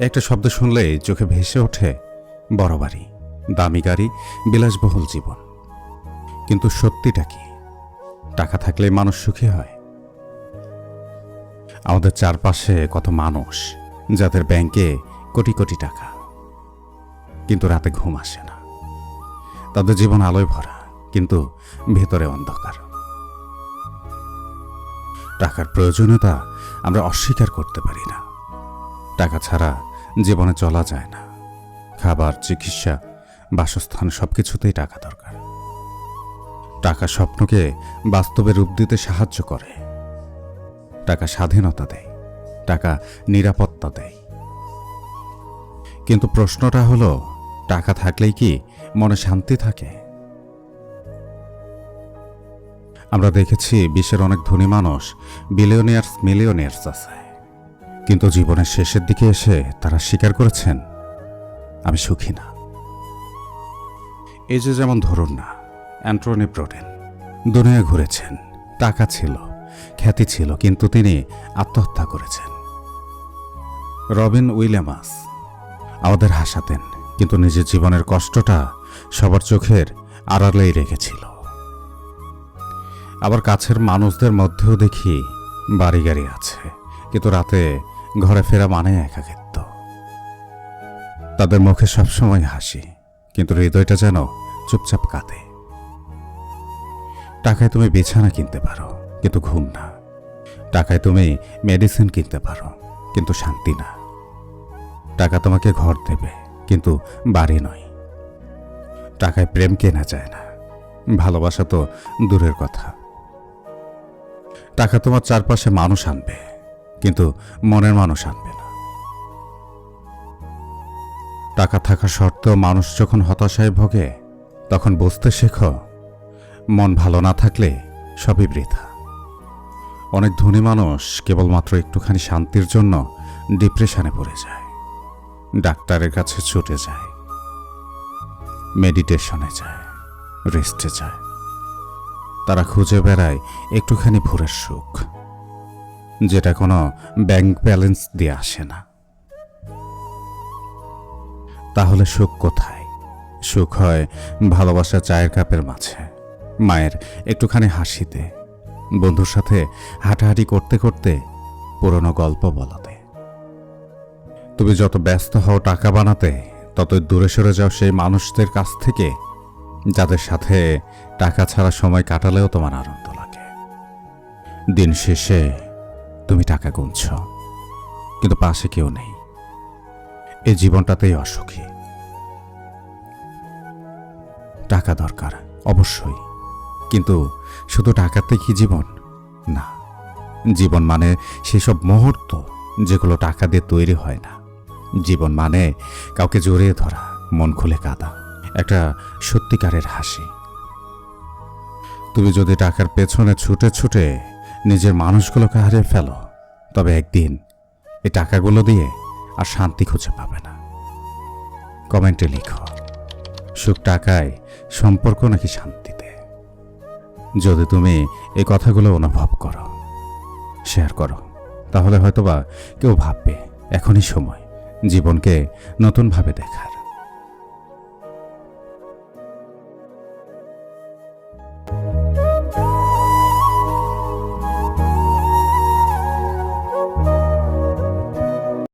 একটা শব্দ শুনলেই চোখে ভেসে ওঠে, বড় বাড়ি, দামি গাড়ি, বিলাসবহুল জীবন। কিন্তু সত্যিটা কি? টাকা থাকলে মানুষ সুখী হয়। আমাদের চারপাশে কত মানুষ, যাদের ব্যাংকে কোটি কোটি টাকা। কিন্তু রাতে ঘুম আসে না। তাদের জীবন আলোয় ভরা, কিন্তু ভেতরে অন্ধকার। টাকার প্রয়োজনীয়তা আমরা অস্বীকার করতে পারি না। টাকা ছাড়া জীবনে চলা যায় না। খাবার, চিকিৎসা, বাসস্থান সবকিছুতেই টাকা দরকার। টাকা স্বপ্নকে বাস্তবে রূপ দিতে সাহায্য করে। টাকা স্বাধীনতা দেয়, টাকা নিরাপত্তা দেয়। কিন্তু প্রশ্নটা হলো, টাকা থাকলেই কি মনে শান্তি থাকে? আমরা দেখেছি বিশ্বের অনেক ধনী মানুষ বিলিয়নিয়ার্স মিলিয়নিয়ার্স আছে। কিন্তু জীবনের শেষের দিকে এসে তারা স্বীকার করেছেন, আমি সুখী না। এই যে যেমন ধরুন না, অ্যান্ট্রনি প্রোটেন, দুনিয়া ঘুরেছেন, টাকা ছিল, খ্যাতি ছিল, কিন্তু তিনি আত্মহত্যা করেছেন। রবিন উইলিয়ামাস, আমাদের হাসাতেন, কিন্তু নিজের জীবনের কষ্টটা সবার চোখের আড়ালেই রেখেছিল। আবার কাছের মানুষদের মধ্যেও দেখি বাড়ি গাড়ি আছে, কিন্তু রাতে ঘরে ফেরা মানে একাকিত্ব। তাদের মুখে সবসময় হাসি, কিন্তু হৃদয়টা যেন চুপচাপ কাঁদে। টাকায় তুমি বিছানা কিনতে পারো, কিন্তু ঘুম না। টাকায় তুমি মেডিসিন কিনতে পারো, কিন্তু শান্তি না। টাকা তোমাকে ঘর দেবে, কিন্তু বাড়ি নয়। টাকায় প্রেম কেনা যায় না। ভালোবাসা তো দূরের কথা। টাকা তোমার চারপাশে মানুষ আনবে। কিন্তু মনের মানুষ আনবে না। টাকা থাকা সত্ত্বেও মানুষ যখন হতাশায় ভোগে, তখন বুঝতে শেখো, মন ভালো না থাকলে সবই বৃথা। অনেক ধনী মানুষ কেবলমাত্র একটুখানি শান্তির জন্য ডিপ্রেশনে পড়ে যায়, ডাক্তারের কাছে ছুটে যায়, মেডিটেশনে যায়, রেস্টে যায়। তারা খুঁজে বেড়ায় একটুখানি ভোরের সুখ। যেটা কোনো ব্যাংক ব্যালেন্স দিয়ে আসে না। তাহলে সুখ কোথায়? সুখ হয় ভালোবাসা চায়ের কাপের মাঝে, মায়ের একটুখানি হাসিতে, বন্ধুর সাথে হাঁটাহাঁটি করতে করতে পুরনো গল্প বলাতে। তুমি যত ব্যস্ত হও টাকা বানাতে ততই দূরে সরে যাও সেই মানুষদের কাছ থেকে, যাদের সাথে টাকা ছাড়া সময় কাটালেও তোমার আনন্দ লাগে। দিন শেষে তুমি টাকা গুনছ, কিন্তু পাশে কেউ নেই। এই জীবনটাতেই অসুখী। টাকা দরকার, অবশ্যই। কিন্তু শুধু টাকাতে কি জীবন? না, জীবন মানে সেসব মুহূর্ত যেগুলো টাকা দিয়ে তৈরি হয় না। জীবন মানে কাউকে জড়িয়ে ধরা, মন খুলে কাঁদা, একটা সত্যিকারের হাসি। তুমি যদি টাকার পেছনে ছুটে ছুটে নিজের মানুষগুলোকে হারিয়ে ফেলো। তবে একদিন এই টাকাগুলো দিয়ে আর শান্তি খুঁজে পাবে না। কমেন্টে লিখো, সুখ টাকায় সম্পর্ক নাকি শান্তিতে? যদি তুমি এই কথাগুলো অনুভব করো, শেয়ার করো, তাহলে হয়তোবা কেউ ভাববে, এখনই সময়, জীবনকে নতুনভাবে দেখার।